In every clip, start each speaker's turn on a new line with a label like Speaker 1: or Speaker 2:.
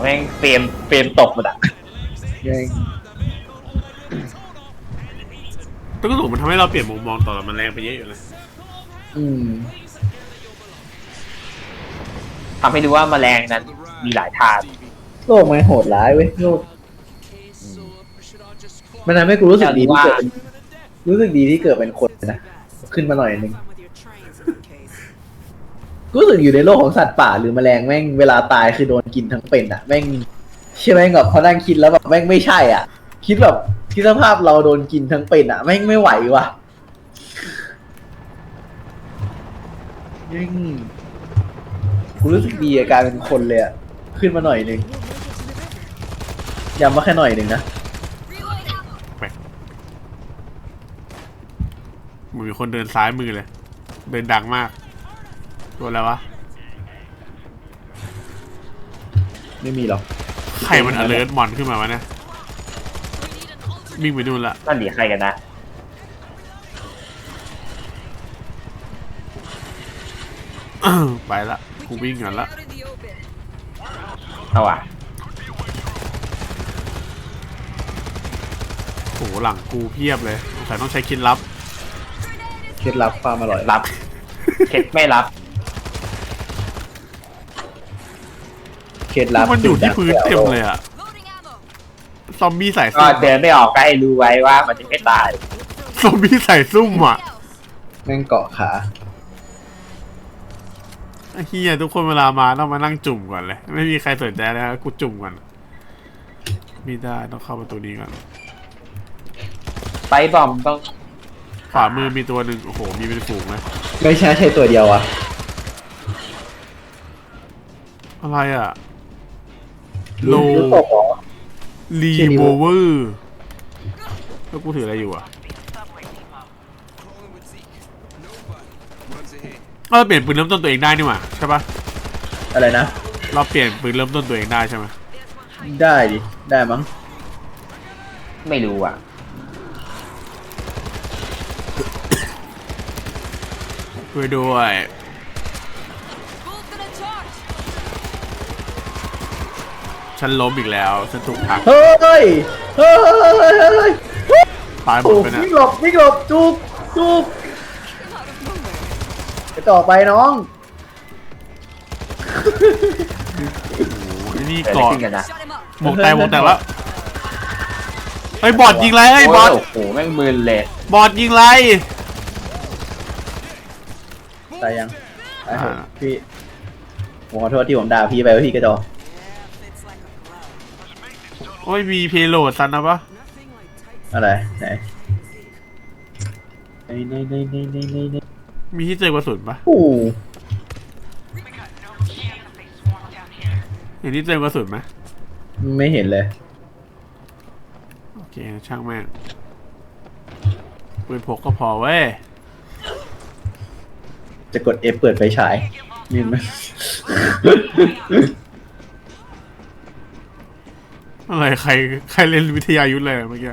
Speaker 1: แม่งเฟรมเฟรมตกหมดอะ
Speaker 2: แม่ง
Speaker 3: แต่ก็ถูกมันทำให้เราเปลี่ยนมุมมองต่อมันแรงไปเยอะอยู่นะ
Speaker 2: อืม
Speaker 1: ทำให้ดูว่าแมลงนั้นมีหลายทาง
Speaker 2: โลกมันโหดร้ายเว้ยโลกมันทำให้กูรู้สึกดีที่เกิดเป็นรู้สึกดีที่เกิดเป็นคนนะขึ้นมาหน่อยนึง กูรู้สึกอยู่ในโลกของสัตว์ป่าหรือแมลงแม่งเวลาตายคือโดนกินทั้งเป็นอะแม่งใช่ไหมแบบพอนั่งคิดแล้วแบบแม่งไม่ใช่อะ คิดแบบคิดสภาพเราโดนกินทั้งเป็นอะแม่งไม่ไหวว่ะแม่งกูรู้สึกดีอะกายเป็นคนเลยอะขึ้นมาหน่อยหนึ่งย้ำว่าแค่หน่อยหนึ่งนะ
Speaker 3: เหมือนมีคนเดินซ้ายมือเลย เดินดังมาก ตัวอะไรวะ
Speaker 2: ไม่มีหรอก
Speaker 3: ใครมัน alert มอนขึ้นมาวะเนี่ยวิ่งไปนู่นละ
Speaker 1: นั่นหนีใครกันนะ
Speaker 3: ไปละกูวิ่งก่อนละ
Speaker 1: เอาว่ะ
Speaker 3: โหหลังกูเพียบเลยสงสัยต้องใช้คิดลับ
Speaker 2: เคล็ดลับความอร่อย
Speaker 1: รับเช็คไม่รับ
Speaker 2: เคล็ดลับ
Speaker 3: มันอยู่ที่พื้นเต็มเลยอะซอมบี้ใส่
Speaker 1: ก็
Speaker 3: ซุ่ม
Speaker 1: เดินไม่ออกก็ให้รู้ไว้ว่ามันจะไม่ตาย
Speaker 3: ซอมบี้ใส่ซุ่มอะ
Speaker 2: แม่งเกาะขา
Speaker 3: ไอ้เฮียทุกคนเวลามาต้องมานั่งจุ่มก่อนเลย ไม่มีใครสนใจเลยนะกูจุ่มก่อนไม่ได้ต้องเข้าประตูนี้ก่อน
Speaker 1: ไปบอมต้อง
Speaker 3: ขวามือมีตัวหนึ่งโอ้โหมีเป็นฝูงเลย
Speaker 2: ไม่ใช่ใช่ตัวเดียวอะ
Speaker 3: อะไรอะ โล
Speaker 2: รู้ตกเหรอ
Speaker 3: รี
Speaker 2: ชื่อนี้
Speaker 3: โม
Speaker 2: วะ
Speaker 3: เวอร์แล้วกูถืออะไรอยู่อะเราเปลี่ยนปืนเริ่มต้นตัวเองได้นี่หว่าใช่ปะ
Speaker 2: อะไรนะ
Speaker 3: เราเปลี่ยนปืนเริ่มต้นตัวเองได้ใช่ไหม
Speaker 2: ได้ดิ ได้มั้ง
Speaker 1: ไม่รู้อะ
Speaker 3: ช่วยด้วย ฉันล้มอีกแล้วฉันถูกผลัก
Speaker 2: เฮ้ย เฮ้ยเฮ้ย
Speaker 3: ตายหม
Speaker 2: โอ้
Speaker 3: ดไปนะ
Speaker 2: วิ่งหลบวิ่งหลบจุกจุกไปต่อไปน้อง
Speaker 3: โอ้ยนี่
Speaker 1: เกิดอะไร
Speaker 3: เกาะ
Speaker 1: ขึ้นกันนะ
Speaker 3: หมวกแตกหมวกแตกแล้วไอ้ยบอดยิงไรไอ้ยบอด
Speaker 1: โอ้โหแม่งมึนเลย
Speaker 3: บอดยิงไร
Speaker 2: ตายยังตายเถอะ
Speaker 3: อ่า
Speaker 2: พี่ผมขอโทษที่ผมด่าพี่ไปว่าพี่กระจอก
Speaker 3: โอ้ย มีเพโลดซันนะปะ
Speaker 2: อะไรไหนในในในในในในใน
Speaker 3: มีที่เจอกระสุนปะ
Speaker 2: โอ้
Speaker 3: เห็นที่เจอกระสุนไหม
Speaker 2: ไม่เห็นเลย
Speaker 3: โอเค ช่างแม่งปืนพกก็พอเว้ย
Speaker 2: จะกด F เปิดไฟฉายนี่ไหม
Speaker 3: อะไรใครใครเล่นวิทยายุทธเลยเมื่อกี้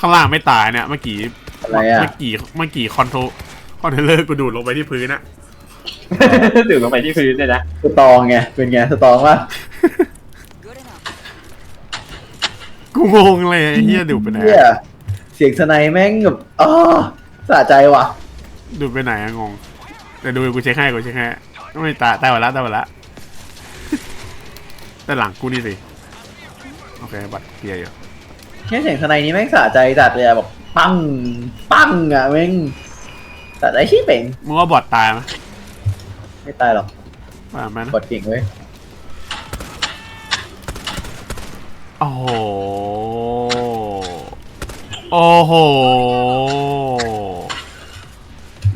Speaker 3: ข้างล่างไม่ตายเนี่ยเมื่อกี้
Speaker 2: อะไรอะ
Speaker 3: เมื่อกี้เมื่อกี้คอนโทรคอนเทนเลอร์กูดูดลงไปที่พื้นอะ
Speaker 1: ถึงลงไปที่พื้นเลยนะ
Speaker 2: สตองไงเป็นไงสตองว่า
Speaker 3: กูงงเลยไอ้เฮียดูดไปไหน
Speaker 2: เฮีย
Speaker 3: อะ
Speaker 2: เสียงสไนแม่งแบบอ๋อสะใจว่ะ
Speaker 3: ดูดไปไหนอะงง แต่ดูกูเช็คให้กูเช็คให้ไม่ตายตายหมดละตายหมดละแต่หลังกูนี่สิ โอเค บัตรเคลียร์อยู่
Speaker 2: แค่เสียงสไนนี้แม่งสะใจจัดเลยอะแบบปังปังอะแม่งสะใจชิบเป่ง
Speaker 3: มึงว่าบอดตายไหม
Speaker 2: ไม่ตายหรอก
Speaker 3: ว่าไหมนะ
Speaker 2: กดเก่งเว้ย
Speaker 3: โอ้โหโอ้โห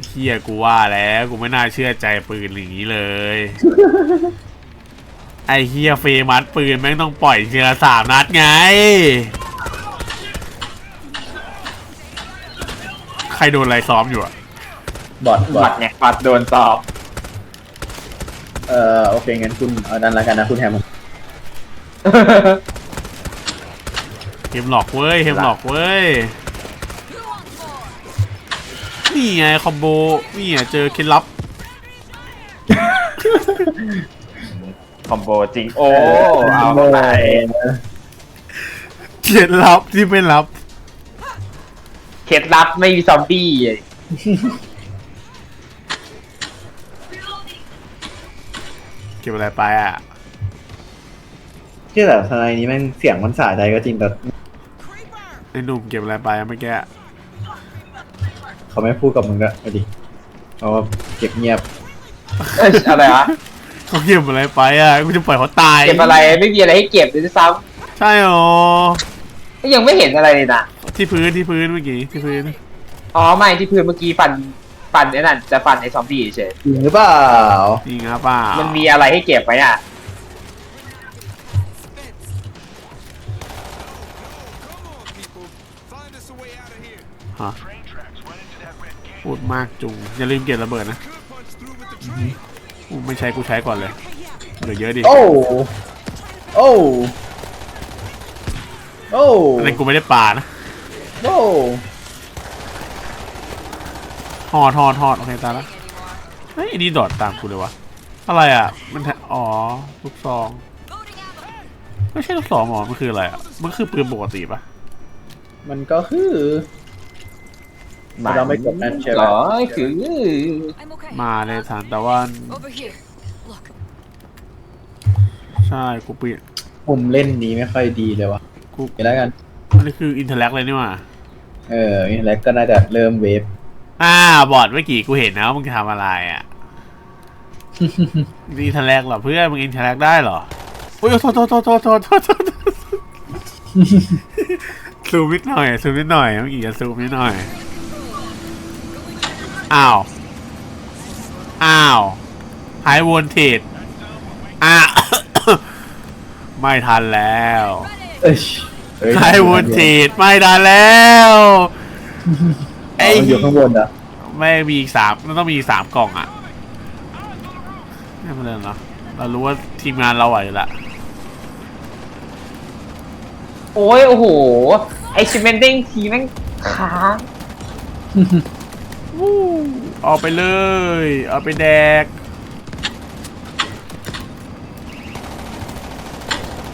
Speaker 3: เฮียกูว่าแล้ว กูไม่น่าเชื่อใจปืนอย่างนี้เลย ไอเฮียเฟมัสปืนแม่งต้องปล่อยเชือสามนัดไง ใครโดนอะไรซ้อมอยู่อะ
Speaker 2: บอดบบอ
Speaker 1: อ
Speaker 2: ด
Speaker 1: ดเนี่ยบอดโดนสอบ
Speaker 2: เอ่อโอเคงั้นคุณเอานั้นละกันนะคุณแฮม
Speaker 3: เฮมหลอกเว้ยเฮมหลอกเว้ย นี่ไงคอมโบ นี่ไงเจอเคล็ดลับ
Speaker 1: คอมโบจริง โอ้ เอาเข้าไป
Speaker 3: เขียนลับที่ไม่รับ
Speaker 1: เคล็ดลับไม่มีซอมบี้
Speaker 3: เก็บอะไรไปอะ
Speaker 2: ที่แต่ทนายนี้แม่งเสียงมันสะใจก็จริงแต่
Speaker 3: ไอ้หนุ่มเก็บอะไรไปอะเมื่อกี้
Speaker 2: เขาไม่พูดกับมึงด้วยไปดิเพราะว่าเก็บเงียบ
Speaker 1: เอ้ยอะไรวะ
Speaker 3: เขาเก็บอะไรไปอะกูจะปล่อยเขาตาย
Speaker 1: เก็บอะไรไม่มีอะไรให้เก็บเลยด้วยซ้
Speaker 3: ใช่หรอำ
Speaker 1: ก็ยังไม่เห็นอะไรเลยนะ
Speaker 3: ที่พื้นที่พื้นเมื่อกี้ที่พื้น
Speaker 1: อ๋อไม่ที่พื้นเมื่อกี้ฟันฟันไอ้นั่นจะฟันไอ้ซอมบี้เฉย
Speaker 2: จริงหรือเปล่า
Speaker 3: จริงครับเปล่า
Speaker 1: มันมีอะไรให้เก็บไหมอะ
Speaker 3: ฮะพูดมากจุงอย่าลืมเก็บระเบิดนะ กูไม่ใช้กูใช้ก่อนเลยเหลือเยอะดิ
Speaker 2: โอ้โอ้โอ้
Speaker 3: อันนี้กูไม่ได้ปานะ
Speaker 2: โอ้
Speaker 3: ทอดทอดทอดโอเคตายแล้วเฮ้ยอันนี้ดอดตามกูเลยวะอะไรอะ มันแทอ๋อลูกซอง ไม่ใช่ลูกซองหรอมันคืออะไรอะ มันคือปืนปกติปะ
Speaker 2: มันก็คือ เราไม่กดนั่นใช่ไหม
Speaker 1: หรอคือ
Speaker 4: I'm okay.
Speaker 3: มาในฐานแต่ว่า
Speaker 4: Over here. Look.
Speaker 3: ใช่กูเปลี่ยน
Speaker 2: มุมเล่นนี้ไม่ค่อยดีเลยวะ
Speaker 3: กู
Speaker 2: เดี๋ยวแล้วกัน
Speaker 3: อันนี้คืออินเทอร์แลกเลยนี่หว่า
Speaker 2: เออแล้วก็น่าจะเริ่มเวฟ
Speaker 3: อ่าบอดเมื่อกี้กูเห็นนะว่ามึงทำอะไรอะอินเทอร์แลกเหรอเพื่อนมึงอินเทอร์แลกได้เหรอโอ้ยโทษโทษโทษโทษโทษโทษโทษซูมนิดหน่อยซูมนิดหน่อยเมื่อกี้จะซูมนิดหน่อย อ้าว อ้าว หายวนเทดอ้าวไม่ทันแล้ว
Speaker 2: เอ้ยเฮ้ย
Speaker 3: หายวนเทดไม่ทันแล้ว
Speaker 2: ไอ้มันอยู่ข้างบนเหรอะ
Speaker 3: ไม่มีอีกสามมันต้องมีอีกสามกล่องอะไม่เป็นไรเนาะเรารู้ว่าทีมงานเราไหวอยู่ละ
Speaker 1: โอ้ย โอ้โห ไอชิเมนเด้งทีแม่งค้าง
Speaker 3: วู้ เอาไปเลย เอาไปแดก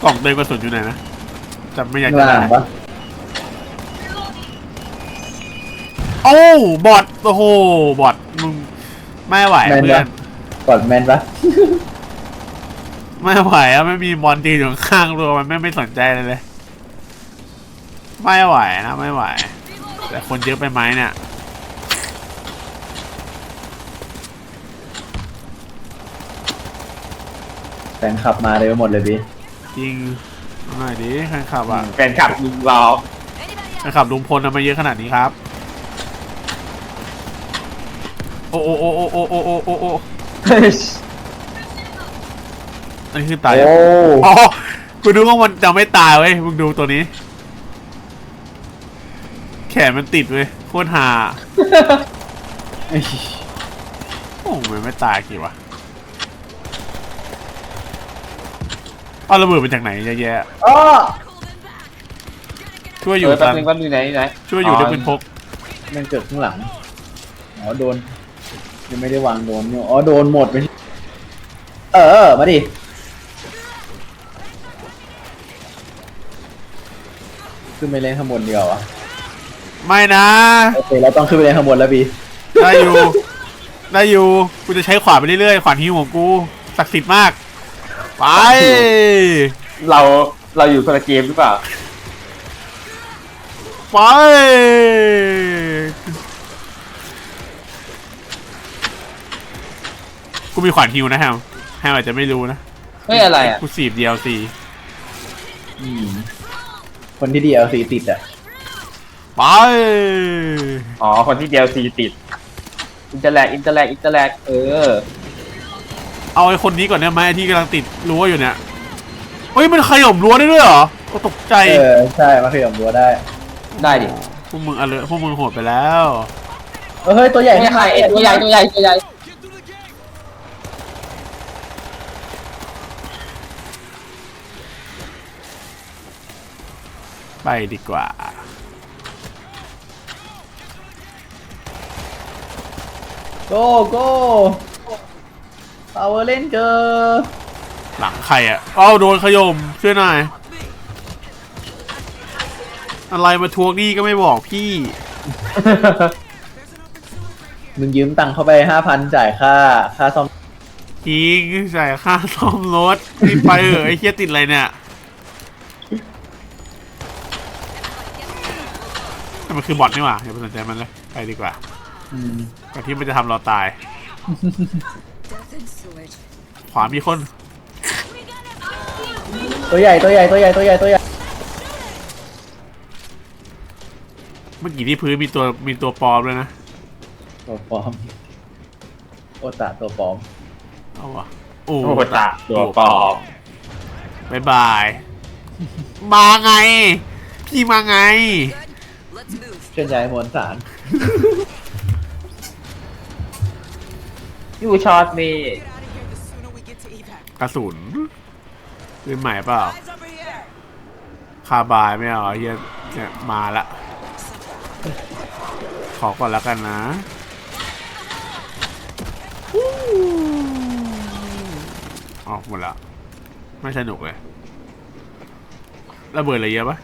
Speaker 3: กล่องเดินกระสุนอยู่ไหนนะจำไม่อยาก
Speaker 2: ข้าง
Speaker 3: จะ
Speaker 2: ล่า
Speaker 3: ได้
Speaker 2: งปะ
Speaker 3: โอ้บอทโอ้โหบอทมึงไม่ไหวเพื่อน
Speaker 2: กดแมนปะ
Speaker 3: ไม่ไหวอะไม่มีบอลตีอยู่ข้างตัวมันไม่ไม่สนใจเลยเลย ไม่ไหวนะไม่ไหว แต่คนเยอะไปไหมเนี่ย
Speaker 2: แฟนขับมาเลยไปหมดเลยพี่
Speaker 3: จริงเอาหน่อยดิใครขับอะ
Speaker 1: แฟนคลับลุงเรา
Speaker 3: ใครขับลุงพลทำไมเยอะขนาดนี้ครับ โอ้โอ้โอ้โอ้โอ้โอ้โอ้โอ้โอ้อันนี้คือตาย
Speaker 2: โอ้
Speaker 3: อ๋อกูดูว่ามันจะไม่ตายเว้ยมึงดูตัวนี้ แขนมันติดเว้ยโคตรหา
Speaker 2: เอ้ย
Speaker 3: โอ้มันไม่ตายกี่วะ เอาระเบิดมาจากไหนเยอะแยะ
Speaker 2: อ้อ
Speaker 3: ช่วยอ
Speaker 1: อยู่ยู่แป๊บ
Speaker 3: ตัน
Speaker 1: นึงแป๊บนึงไหนไหน
Speaker 3: ช่วยอยู่ด้วยปืนพก
Speaker 2: มันเกิดข้างหลัง อ๋อโดน ยังไม่ได้วางโดนอยู่อ๋อโดนหมดไป เออมาดิ ขึ้นไปเล่นข้างบนเดียวอะ
Speaker 3: ไม่นะ
Speaker 2: โอเคเราต้องขึ้นไปเล่นข้างบนแล้วบี
Speaker 3: ได้อยู่ ได้อยู่ กูจะใช้ขวานไปเรื่อยๆ ขวานฮิวของกู ศักดิ์สิทธิ์มาก ไป
Speaker 1: เราเราอยู่คนละเกมหรือเปล่า
Speaker 3: ไปกูมีขวานฮิวนะแฮมแฮมอาจจะไม่รู้นะ
Speaker 1: เฮ้ยอะไรอะ
Speaker 3: กูสีบเดียวสี
Speaker 2: อืมคนที่ DLC ติดอะ
Speaker 3: ไป
Speaker 1: อ๋อคนที่ DLC ติดอินเตอร์แลกอินเตอร์แลกอินเตอร์แลกเออ
Speaker 3: เอาไอ้คนนี้ก่อนได้ไหมไอ้ที่กำลังติดรั้วอยู่เนี่ยเฮ้ยมันขย่มรั้วได้ด้วยเหรอก็ตกใจ
Speaker 2: เออใช่มาขยับตัวได้
Speaker 1: ได้ดิ
Speaker 3: พวกมึงอะไรพวกมึงโหดไปแล้ว
Speaker 2: เออเฮ้ยตัวใหญ่
Speaker 1: ไม่ใครไอ้ตัวใหญ่ตัวใหญ่ตัวใหญ่
Speaker 3: ไปดีกว่า
Speaker 2: โก้โก้ Power Ranger
Speaker 3: หลังใครอะเอ้าโดนขยมช่วยหน่อยอะไรมาทวงหนี้ก็ไม่บอกพี่
Speaker 2: มึงยืมตังค์เข้าไปห้าพันจ่ายค่า ค่าซ่อม
Speaker 3: จริงจ่ายค่าซ่อมรถรีบไปเออะไอ้เคียติดอะไรเนี่ยแต่มันคือบอทนี่หว่าอย่าไปสนใจมันเลย ไปดีกว่า
Speaker 2: อืม
Speaker 3: ก่อนที่มันจะทำเราตาย
Speaker 4: Death and sewage.
Speaker 3: ขวามีคน
Speaker 2: ตัวใหญ่ตัวใหญ่ตัวใหญ่ตัวใหญ่ตัวใหญ่
Speaker 3: เมื่อกี้ที่พื้นมีตัวมีตัวปลอมเลยนะ
Speaker 2: ตัวปลอมโอตะตัวปลอม
Speaker 3: เอาวะโอ้
Speaker 1: โอ้โหตะตัวปลอม
Speaker 3: บายบาย มาไง พี่มาไง
Speaker 4: Let's move.
Speaker 2: เคลื่อนย้ายมวลสาร
Speaker 1: ยูช็อตมี
Speaker 3: กระสุนปืนใหม่เปล่าคาบายไม่เอาเฮียเนี่ยมาละ ขอก่อนแล้วกันนะออกหมดละ ไม่สนุกเลยระเบิดอะไรเยอะปะ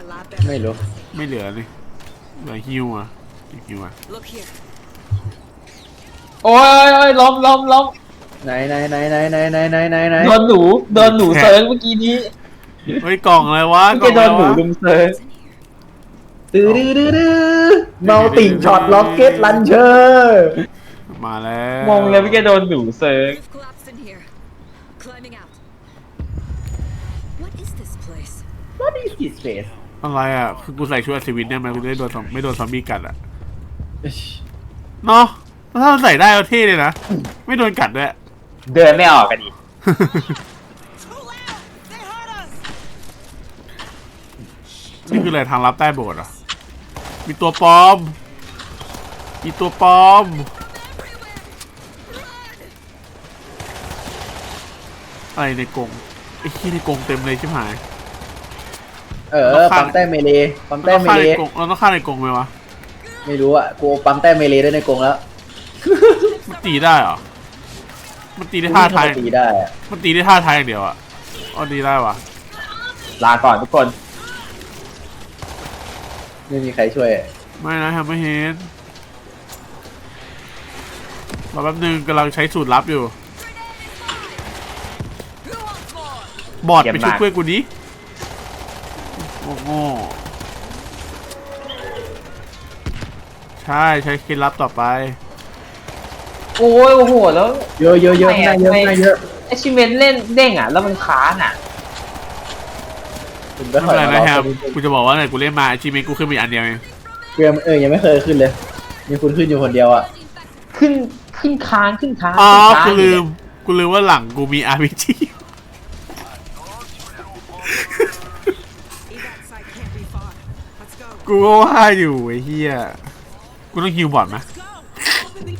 Speaker 4: A lot better.
Speaker 2: ไม่รู้
Speaker 3: ไม่เหลือนี่เหลือฮิวอะฮิวอะ
Speaker 4: Look here.
Speaker 1: โอ้ยโอ้ยล้มล้มล้ม
Speaker 2: ไหนไหนไหนไหนไหนไหนไหนไหนไหน
Speaker 1: โดนหนูโดนหนูเซิร์งเมื่อกี้นี้
Speaker 3: เฮ้ยกล่องอะไรวะ
Speaker 1: เมื่อก
Speaker 3: ล่อ
Speaker 1: กี้
Speaker 3: ง
Speaker 1: โด
Speaker 3: อะไร
Speaker 1: นหนู
Speaker 3: วะ
Speaker 1: ลุมเซิร์ง
Speaker 4: What's in here?
Speaker 2: ตื้อดื้อดื้อดื้อเมาติ่งช็อตล็อกเก็ตลันเชอร์
Speaker 3: มาแล้ว
Speaker 1: มองเลยเมื่อกี้โดนหนูเซิร์ง
Speaker 4: Roof collapsed in here. Climbing out. What is this place?
Speaker 2: What is this place
Speaker 3: อะไรอะคือกูใส่ชุดอัศวินเนี่ยมันกูจะได้โดนซอมไม่โดนซอมบี้กัดอะเนาะ ถ้ามันใส่ได้เอาเท่เลยนะ ไม่โดนกัดด้วย
Speaker 1: เดินไม่ออกกันอีก
Speaker 3: นี่คืออะไรทางลับใต้โบสถ์เหรอ มีตัวปลอม มีตัวปลอม อะไรในกรงไอ้ขี้ในกรงเต็มเลยใช่ไหม
Speaker 2: เออปั๊มแต้มเมเลปั๊ม
Speaker 3: เรา
Speaker 2: แต้
Speaker 3: ต้
Speaker 2: ม
Speaker 3: อง
Speaker 2: เม
Speaker 3: ฆ่า
Speaker 2: เล
Speaker 3: ในกรงเราต้องฆ่าในกรงไหมวะ
Speaker 2: ไม่รู้อะ กูปั๊มแต้มเมเลได้ในกรงแล้ว
Speaker 3: มันตีได้เหรอ มันตีได้ท่าทาง
Speaker 2: ตีได้อะ
Speaker 3: มันตีได้ท่าทางอย่างเดียวอะอ๋อดีได้วะ
Speaker 1: ลาก่อนทุกคน
Speaker 2: ไม่มีใครช่วย
Speaker 3: ไม่นะทำไม่เห็นรอแป๊บนึงกำลังใช้สูตรลับอยู่
Speaker 4: Who wants more?
Speaker 3: บอด
Speaker 1: เยี่ยม
Speaker 3: ไปช่วย
Speaker 1: มาก
Speaker 3: กล้วยกูนี้โอ้โง่ใช่ ใช้เคล็ดลับต่อไป
Speaker 1: โอ้ยโอ้โหแล้ว
Speaker 2: เยอะเยอะเยอะ
Speaker 1: ไม่
Speaker 2: ไม่
Speaker 1: อะ
Speaker 2: น่าเยอะ
Speaker 1: ไม่
Speaker 2: ไม่น่าเยอะ
Speaker 1: ไอชิเมนเล่นเด้งอะ แล้วมันค้างอะ
Speaker 2: คุณ
Speaker 3: ไม่
Speaker 2: ก็ถอย
Speaker 3: เป็นไร
Speaker 2: มา
Speaker 3: นะครับ
Speaker 2: รอ
Speaker 3: กูจะบอกว่าไงกูเล่นมาอาชีพเมกูขึ้นมาอีกอันเดียวเอง
Speaker 2: กูยังเออยังไม่เคยขึ้นเลย มีคุณขึ้นอยู่คนเดียวอะ
Speaker 1: ขึ้นขึ้นค้างขึ้นค้าง
Speaker 3: อ๋อ
Speaker 1: ขึ้นค้าง
Speaker 3: กูลืมกูลืมว่าหลังกูมี RPG
Speaker 5: Evac site can't be far. Let's go.
Speaker 3: กูก็ว่าอยู่ไอ้เหี้ยกูต้องฮิวบอดไหม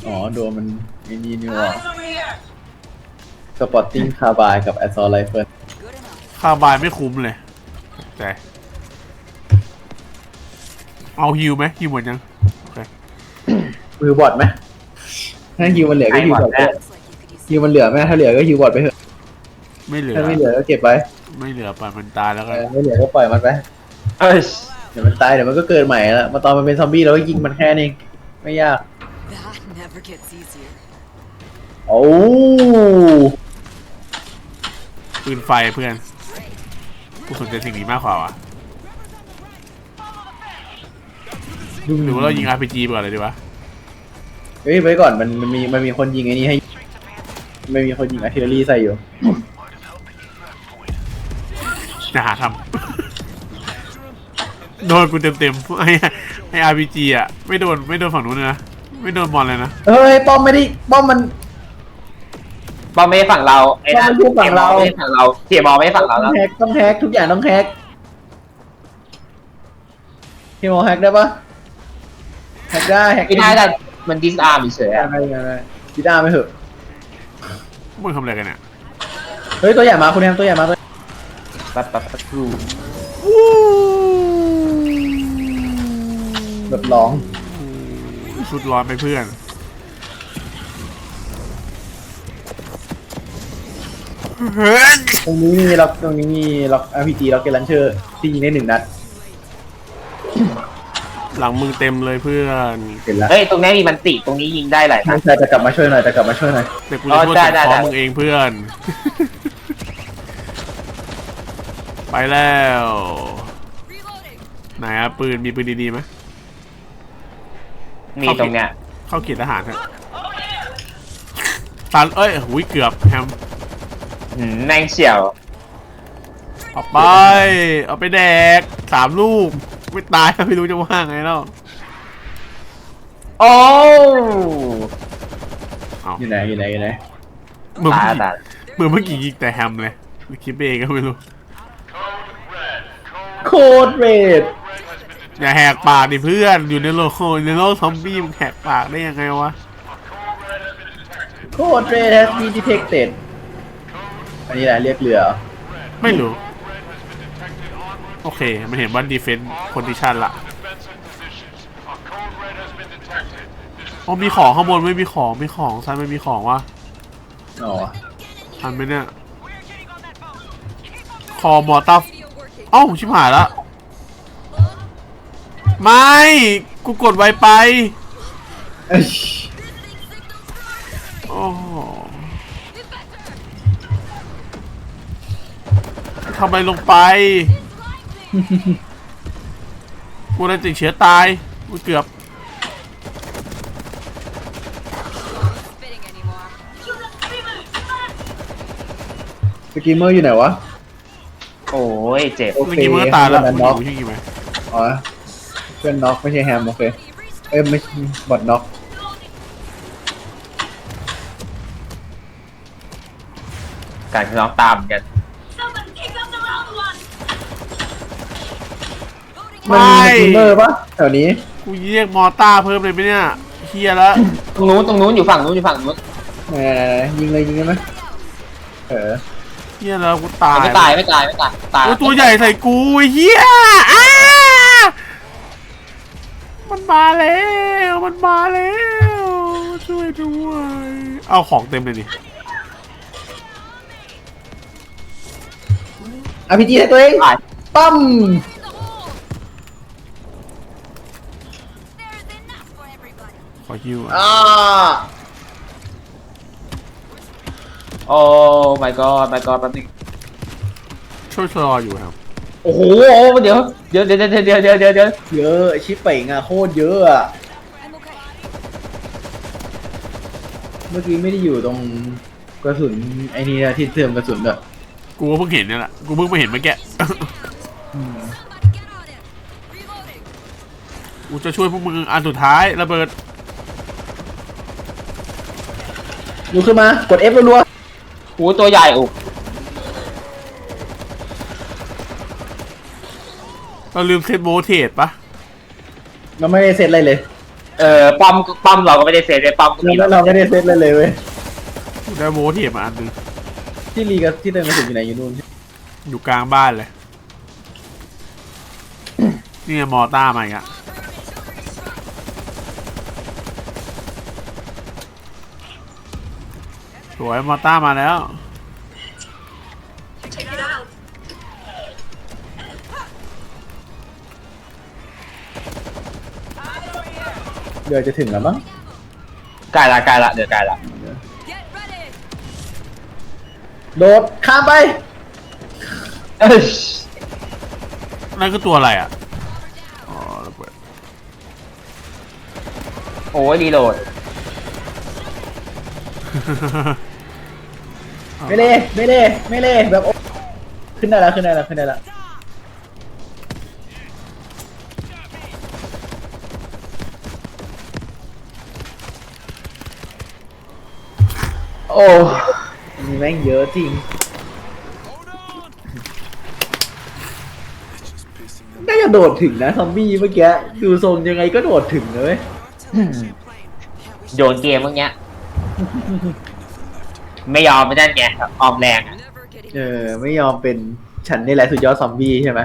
Speaker 2: อ๋อโดนมันไอ้นี่นี่หว่าสปอตติ้งคาบายกับแอสซอลไรเฟิล
Speaker 4: Good enough.
Speaker 3: คาบายไม่คุ้มเลยแต่เอาฮิวไหมฮิวหมดยังโอเค
Speaker 2: ฮิวบอทไหมถ้าฮิวมันเหลือก็ฮิวบอทไป
Speaker 4: Looks like you could use
Speaker 2: ฮิวมันเหลือไหมถ้าเหลือก็ฮิวบอทไปเถอะ
Speaker 3: ไม่เหลือ
Speaker 2: ถ้าไม่เหลือก็เก็บไป
Speaker 3: ไม่เหลือปล่อยมันตายแล้ว
Speaker 2: เอ
Speaker 3: กัน
Speaker 2: อไม่เหลือก็ปล่อยมันไป
Speaker 1: เอ้ย
Speaker 2: เดี๋ยวมันตายเดี๋ยวมันก็เกิดใหม่แล้วมาตอนมันเป็นซอมบี้เราก็ยิงมันแค่นี้เองไม่ยาก
Speaker 4: That never gets easier.
Speaker 2: โอ้
Speaker 3: ปืนไฟเพื่อน กูสนใจสิ่งนี้มากกว่าวะหรือว่าเรายิง RPG ไปก่อนเลยดีวะ
Speaker 2: เฮ้ยไว้ก่อนมันมันมีมันมีคนยิงไอ้นี่ให้ไม่มีคนยิงอาร์ติลเลอรี่ใส่อยู่
Speaker 3: จะหาทำ โดนกูเต็มๆไอ้ไอ้ RPG อะ ไม่โดนไม่โดนฝั่งนู้นเลยนะ ไม่โดนบอลเลยนะ
Speaker 2: เฮ้ยป้อมไม่ได้ป้อมมัน
Speaker 1: บอลไม่ได้ฝั่งเราไอ้นั่น
Speaker 2: บอลไม่ใช่ฝั่งเรา
Speaker 1: ไม่ได้ฝั่งเราเทียบอลไม่ได้ฝั่งเรา
Speaker 2: ต้
Speaker 1: แล้
Speaker 2: อ
Speaker 1: ว
Speaker 2: งแฮกต้องแฮกทุกอย่างต้องแฮกพี่โมแฮกได้ปะแฮกได้แฮก
Speaker 1: ไม่ได้แต่มันดิสอาร์มเฉยๆ
Speaker 2: ได้
Speaker 1: อะ
Speaker 2: ได้ได้ดีด้าไม่เหอะ
Speaker 3: มึงทำอะไรกันเนี่ย
Speaker 2: เฮ้ยตัวใหญ่มาคุณแฮมตัวใหญ่มาตัว
Speaker 1: ปั๊บปั๊บปั๊บครู
Speaker 2: แบบร้อง
Speaker 3: ชุดร้อนไปเพื่อน
Speaker 2: ตรงนี้มีล็อกตรงนี้มีล็อก RPG ล็อกเกลันเชอร์ที่ยิงได้หนึ่งนัด
Speaker 3: หลังมึงเต็มเลยเพื่อน
Speaker 2: เห็นแล้ว
Speaker 1: เฮ้ย ตรงนี้มีมันติตรงนี้ยิงได้หลายนั
Speaker 2: ไม่
Speaker 1: ด
Speaker 2: ใช่จะกลับมาช่วยหน่อยจะกลับมาช่วยหน่อย
Speaker 3: แต่กู
Speaker 1: อ๋
Speaker 3: จะ
Speaker 1: อ
Speaker 3: ช่วย
Speaker 1: ได้
Speaker 3: เก็บ
Speaker 1: ได้
Speaker 3: ของ
Speaker 1: ได้
Speaker 3: มึงเองเพื่อน ไปแล้ว
Speaker 4: Reloading.
Speaker 3: ไหนอะปืนมีปืนดีๆไหม
Speaker 1: มีตรงเนี้ย
Speaker 3: เข้าเขียนทหารเถอะตันเอ้ยหุยเกือบแฮม
Speaker 1: หืมแม่งเฉียว
Speaker 3: เอาไป เอาไปแดกสามลูก ไม่ตายไม่รู้จะว่าไงแล้ว
Speaker 1: โอ้
Speaker 2: อยู่ไหนอยู่ไหนอยู่ไหน
Speaker 3: เหมือน
Speaker 1: ตาย
Speaker 3: เมื่อกี้
Speaker 1: ตาย
Speaker 3: เหมือนเมื่อกี้ยิงแต่แฮมเลยคิดไปเองก็ไม่รู้
Speaker 2: โคดเรด
Speaker 3: อย่าแหกปากดิเพื่อนอยู่ในโลกในโลกซอมบี้มึงแหกปากได้ยังไงวะ
Speaker 2: โคดเรด has been detected อันนี้แหละเรียกเรือเหรอ
Speaker 3: ไม่รู้ โอเค มันเห็นว่าดีเฟนต์คอนดิชันละอ๋อมีของข้างบนไม่มีของมีของซ้ายไม่มีของวะ
Speaker 2: อ๋อ
Speaker 3: ทันไหมเนี่ย คอมอตัฟ
Speaker 4: Video working.
Speaker 3: เอ้า ชิบหายละ ไม่ กูกดไวไป
Speaker 2: เอ้ย
Speaker 3: โอ้โหทำไมลงไป กูเลยติดเชื้อตาย กูเกือบ
Speaker 4: Spitting anymore.
Speaker 2: สกิมเมอร์อยู่ไหนวะ
Speaker 1: โอ้ยเจ็บ
Speaker 2: โอ
Speaker 3: เมื่อ
Speaker 2: เค
Speaker 3: กี้มันก็ตายแล้ว
Speaker 2: เพื่
Speaker 3: มึ
Speaker 2: องน
Speaker 3: อ
Speaker 2: น็อก
Speaker 3: ยู่ที่กี่ไหม
Speaker 2: อ๋อ เพื่อนน็อกไม่ใช่แฮมโอเค เอ้ยไม่ใช่บอดน็อก
Speaker 1: การที่น้องตามกัน
Speaker 2: มันมีสกิมเมอร์ปะแถวนี้
Speaker 3: กูเรียกมอต้าเพิ่มเลยไหมเนี่ยเฮียแล้ว
Speaker 1: ตรงนู้นตรงนู้นอยู่ฝั่งนู้นอยู่ฝั่งนู้น
Speaker 2: ไหนๆๆยิงเลยยิงได้ไหมเออ
Speaker 3: เฮียแล้วกูตาย
Speaker 1: ไม่ตายไม่ตายไม่ตายตาย
Speaker 3: โอ้ยตัวใหญ่ใส่กูไอ้เฮียอ้า มันมาแล้ว มันมาแล้ว ช่วยด้วย เอาของเต็มเลยดิ
Speaker 2: อาพีจีให้ตัวเอง
Speaker 1: ตาย
Speaker 2: ปั้ม
Speaker 4: There's enough for everybody.
Speaker 3: ขอฮิวอะ
Speaker 2: อ่า
Speaker 1: โอ้ my god my god แป๊บนึง
Speaker 3: ช่วยชะลออยู่ครับ
Speaker 1: โอ้โหเดี๋ยวเดี๋ยวเดี๋ยวเดี๋ยวเดี๋ยวเดี๋ยวเดี๋ยวเดี๋ยว
Speaker 2: เยอะชิปเป่งอะโคตรเยอะอะ
Speaker 4: I'm okay.
Speaker 2: เมื่อกี้ไม่ได้อยู่ตรงกระสุนไอ้นี่นะที่เติมกระสุนแบบ
Speaker 3: กูก็เพิ่งเห็นเนี่ยแหละกูเพิ่งไปเห็นเมื่อกี้
Speaker 4: Somebody get on him. Reloading.
Speaker 3: กูจะช่วยพวกมึงอันสุดท้ายระเบิด
Speaker 2: ลุกขึ้นมากด F รัว
Speaker 1: โอ้ตัวใหญ่โอ้
Speaker 3: เราลืมเซตโบเทสปะ
Speaker 2: ๆเราไม่ได้เซตอะไรเลย
Speaker 1: เออป้อมป้อมเราก็ไม่ได้เซฟเลยป้อมก็
Speaker 2: เรา
Speaker 1: มี
Speaker 2: ไม่เราไม่ได้เซตอะไรเลยเว้ย
Speaker 3: กูได้โบเทสมาอันหนึง
Speaker 2: ที่รีกับที่เติมกระสุนอยู่ไหนอยู่นู่น
Speaker 3: อยู่กลางบ้านเลย นี่ไงมอต้ามาอีกอะสวยมอต้ามาแล้ว
Speaker 2: เดี๋ยวจะถึงแล้วมั้ง
Speaker 1: ใกล้ละใกล้ละเดี๋ยวใกล้ละ
Speaker 4: Get ready.
Speaker 2: โดดข้ามไป
Speaker 1: เอ้ย
Speaker 3: นั่นคือตัวอะไรอะ อ๋อระเบิด
Speaker 1: โอ้ยรีโหลด
Speaker 2: ไม่เล่ไม่เล่ไม่เล่แบบโอ๊ะขึ้นได้แล้วขึ้นได้แล้วขึ้นได้แล้ว
Speaker 1: อ้
Speaker 2: มีแม่งเยอะจริงน่าจะโดดถึงนะซอมบี้เมื่อกี้ดูทรงยังไงก็โดดถึงเลย
Speaker 1: โยนเกมเมื่อกี้ไม่ยอมไม่ได้ไงออมแรงอะ
Speaker 4: Never getting
Speaker 2: เออ ไม่ยอมเป็นฉันนี่แหละสุดยอดซอมบี้ใช่ไหม